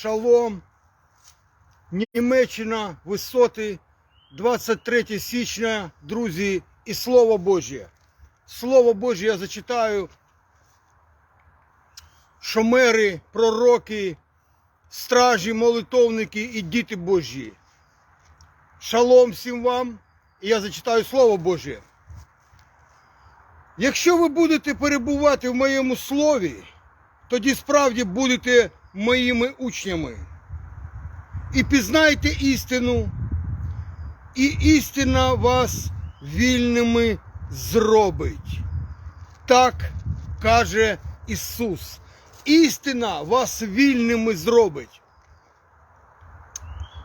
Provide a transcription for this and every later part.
Шалом, Німеччина, висоти, 23 січня, друзі, і Слово Божє. Слово Божє я зачитаю. Шомери, пророки, стражі, молитовники і діти Божі. Шалом всім вам. І я зачитаю Слово Божє. Якщо ви будете перебувати в моєму слові, тоді справді будете моїми учнями. І пізнайте істину, і істина вас вільними зробить. Так каже Ісус. Істина вас вільними зробить.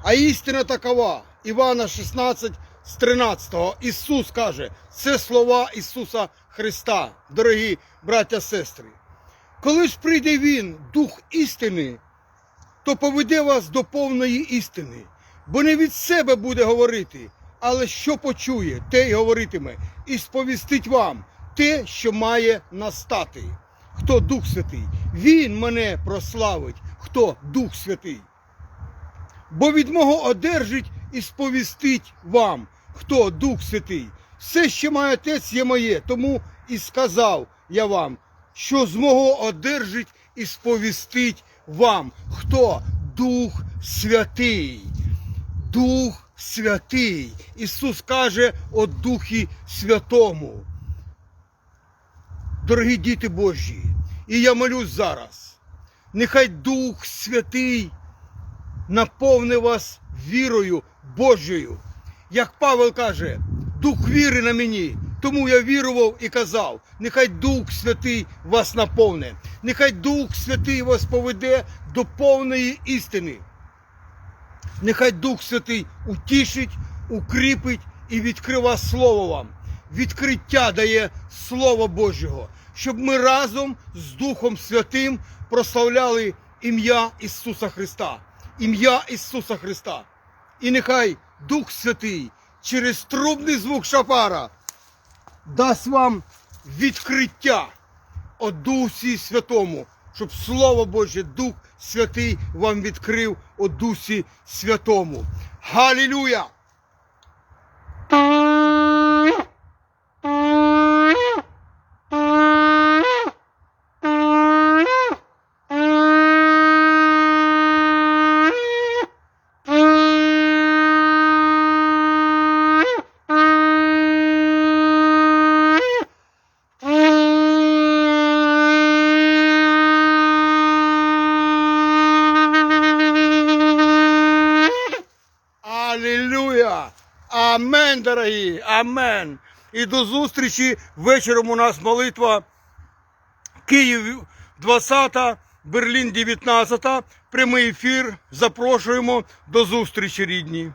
А істина такова. Івана 16 з 13. Ісус каже, це слова Ісуса Христа, дорогі браття сестри. Коли ж прийде Він, Дух істини, то поведе вас до повної істини, бо не від себе буде говорити, але що почує, те й говоритиме, і сповістить вам те, що має настати. Хто Дух Святий? Він мене прославить, хто Дух Святий. Бо від мого одержить і сповістить вам, хто Дух Святий. Все, що має отець, є моє, тому і сказав я вам, що з мого одержить і сповістить вам, хто Дух Святий. Дух Святий. Ісус каже о Духі Святому. Дорогі діти Божі, і я молюсь зараз. Нехай Дух Святий наповни вас вірою Божою. Як Павел каже, дух віри на мені, тому я вірував і казав, нехай Дух Святий вас наповне, нехай Дух Святий вас поведе до повної істини. Нехай Дух Святий утішить, укріпить і відкрива Слово вам. Відкриття дає Слово Божого, щоб ми разом з Духом Святим прославляли ім'я Ісуса Христа. Ім'я Ісуса Христа. І нехай Дух Святий через трубний звук шапара дасть вам відкриття о Дусі Святому, щоб Слово Боже, Дух Святий вам відкрив о Дусі Святому. Галілюя! Амен, дорогі! Амен! І до зустрічі. Вечором у нас молитва Київ 20, Берлін 19, прямий ефір. Запрошуємо до зустрічі, рідні.